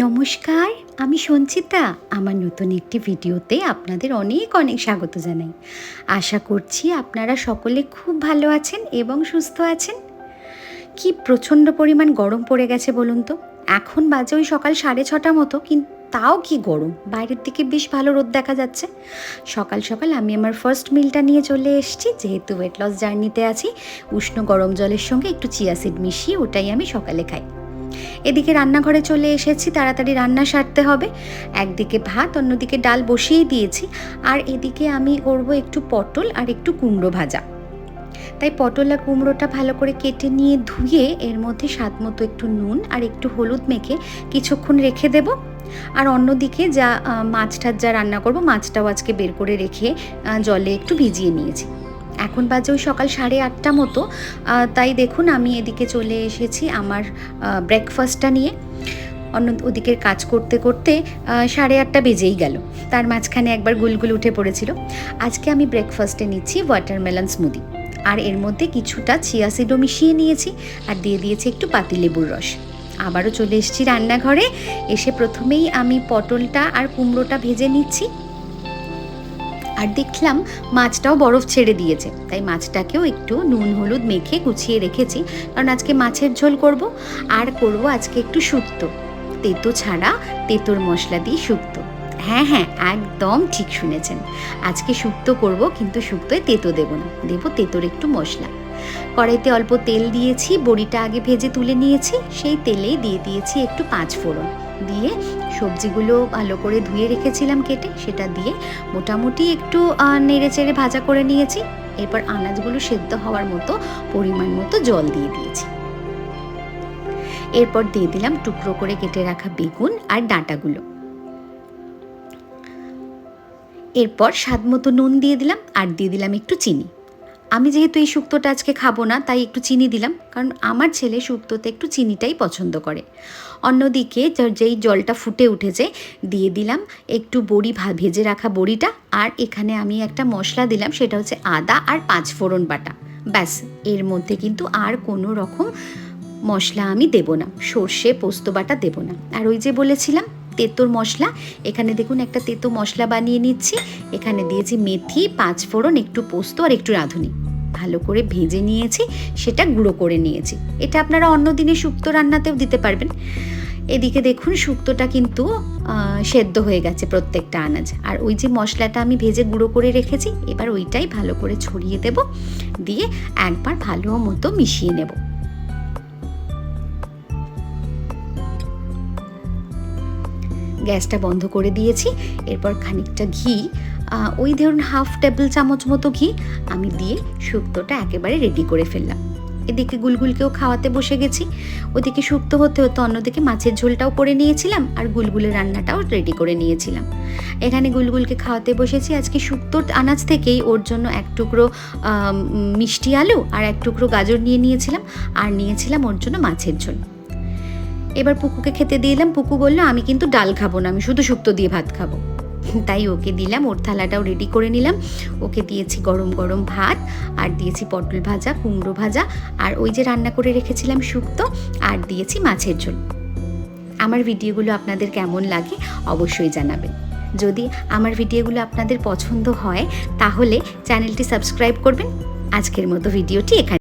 নমস্কার, আমি সঞ্চিতা। আমার নতুন একটি ভিডিওতে আপনাদের অনেক অনেক স্বাগত জানাই। আশা করছি আপনারা সকলে খুব ভালো আছেন এবং সুস্থ আছেন। কি প্রচণ্ড পরিমাণ গরম পড়ে গেছে বলুন তো? এখন বাজে ওই সকাল সাড়ে ছটা মতো, কিন্তু তাও কি গরম? বাইরের দিকে বেশ ভালো রোদ দেখা যাচ্ছে। সকাল সকাল আমি আমার ফার্স্ট মিলটা নিয়ে চলে এসেছি। যেহেতু ওয়েট লস জার্নিতে আছি, উষ্ণ গরম জলের সঙ্গে একটু চিয়াসিড মিশিয়ে ওটাই আমি সকালে খাই। এদিকে রান্নাঘরে চলে এসেছি তাড়াতাড়ি রান্না সারতে হবে। একদিকে ভাত অন্যদিকে ডাল বসিয়েই দিয়েছি। আর এদিকে আমি করব একটু পটল আর একটু কুমড়ো ভাজা। তাই পটল আর কুমড়োটা ভালো করে কেটে নিয়ে ধুয়ে এর মধ্যে স্বাদ মতো একটু নুন আর একটু হলুদ মেখে কিছুক্ষণ রেখে দেব। আর অন্যদিকে যা আহ, মাছটা যা রান্না করব মাছটাও আজকে বের করে রেখে জলে একটু ভিজিয়ে নিয়েছি। এখন বাজে ওই সকাল সাড়ে আটটা মতো তাই দেখুন আমি এদিকে চলে এসেছি আমার ব্রেকফাস্টটা নিয়ে। অন্য ওদিকের কাজ করতে করতে সাড়ে আটটা বেজেই গেল। তার মাঝখানে একবার গুলগুল উঠে পড়েছিল। আজকে আমি ব্রেকফাস্টে নিচ্ছি ওয়াটারমেলন স্মুদি আর এর মধ্যে কিছুটা চিয়াসিডও মিশিয়ে নিয়েছি আর দিয়ে দিয়েছি একটু পাতিলেবুর রস। আবারও চলে এসেছি রান্নাঘরে। এসে প্রথমেই আমি পটলটা আর কুমড়োটা ভেজে নিচ্ছি। আর দেখলাম মাছটাও বরফ ছেড়ে দিয়েছে। তাই মাছটাকেও একটু নুন, হলুদ মেখে গুছিয়ে রেখেছি। কারণ আজকে মাছের ঝোল করব আর করব আজকে একটু শুক্তো। তেতো ছাড়া তেতোর মশলা দিয়ে শুক্তো। হ্যাঁ হ্যাঁ একদম ঠিক শুনেছেন। আজকে শুক্তো করব কিন্তু শুক্তোয় তেতো দেবো না। দেবো তেতোর একটু মশলা। কড়াইতে অল্প তেল দিয়েছি, বড়িটা আগে ভেজে তুলে নিয়েছি। সেই তেলেই দিয়ে দিয়েছি একটু পাঁচ ফোড়ন। দিয়ে সবজিগুলো ভালো করে ধুয়ে রেখেছিলাম কেটে, সেটা দিয়ে মোটামুটি একটু নেড়ে চেড়ে ভাজা করে নিয়েছি। এরপর আনাজগুলো সেদ্ধ হওয়ার মতো পরিমাণ মতো জল দিয়ে দিয়েছি। এরপর দিয়ে দিলাম টুকরো করে কেটে রাখা বেগুন আর ডাঁটাগুলো। এরপর স্বাদ মতো নুন দিয়ে দিলাম আর দিয়ে দিলাম একটু চিনি। আমি যেহেতু এই শুক্তোটা আজকে খাব না, তাই একটু চিনি দিলাম। কারণ আমার ছেলে শুক্তোতে একটু চিনিটাই পছন্দ করে। অন্যদিকে যেই জলটা ফুটে উঠেছে, দিয়ে দিলাম একটু বড়ি ভেজে রাখা বড়িটা। আর এখানে আমি একটা মশলা দিলাম, সেটা হচ্ছে আদা আর পাঁচ ফোড়ন বাটা। ব্যাস, এর মধ্যে কিন্তু আর কোনো রকম মশলা আমি দেব না, সর্ষে পোস্ত বাটা দেব না। আর ওই যে বলেছিলাম তেঁতোর মশলা। এখানে দেখুন একটা তেঁতো মশলা বানিয়ে নিচ্ছি। এখানে দিয়েছি মেথি, পাঁচ ফোড়ন, একটু পোস্ত আর একটু রাঁধুনি। ভালো করে ভেজে নিয়েছি, সেটা গুঁড়ো করে নিয়েছি। এটা আপনারা অন্য দিনে শুক্তো রান্নাতেও দিতে পারবেন। এদিকে দেখুন শুক্তোটা কিন্তু সেদ্ধ হয়ে গেছে প্রত্যেকটা আনাজ। আর ওই যে মশলাটা আমি ভেজে গুঁড়ো করে রেখেছি, এবার ওইটাই ভালো করে ছড়িয়ে দেব। দিয়ে একবার ভালো মতো মিশিয়ে নেব। গ্যাসটা বন্ধ করে দিয়েছি, এরপর খানিকটা ঘি ওই ধরুন হাফ টেবিল চামচ মতো ঘি আমি দিয়ে শুক্তোটা একেবারে রেডি করে ফেললাম। এদিকে গুলগুলকেও খাওয়াতে বসে গেছি। ওদিকে শুক্তো হতে হতে অন্যদিকে মাছের ঝোলটাও করে নিয়েছিলাম আর গুলগুলের রান্নাটাও রেডি করে নিয়েছিলাম। এখানে গুলগুলকে খাওয়াতে বসেছি। আজকে শুক্তোর আনাজ থেকেই ওর জন্য এক টুকরো মিষ্টি আলু আর এক টুকরো গাজর নিয়ে নিয়েছিলাম। আর নিয়েছিলাম ওর জন্য মাছের ঝোল। এবার পুকুকে খেতে দিলাম পুকু বলল, আমি কিন্তু ডাল খাব না, আমি শুধু শুক্তো দিয়ে ভাত খাব। তাই ওকে দিলাম, ওর থালাটাও রেডি করে নিলাম। ওকে দিয়েছি গরম গরম ভাত, আর দিয়েছি পটল ভাজা, কুমড়ো ভাজা, আর ওই যে রান্না করে রেখেছিলাম শুক্তো, আর দিয়েছি মাছের ঝোল। আমার ভিডিওগুলো আপনাদের কেমন লাগে অবশ্যই জানাবেন। যদি আমার ভিডিওগুলো আপনাদের পছন্দ হয়, তাহলে চ্যানেলটি সাবস্ক্রাইব করবেন। আজকের মতো ভিডিওটি এখানে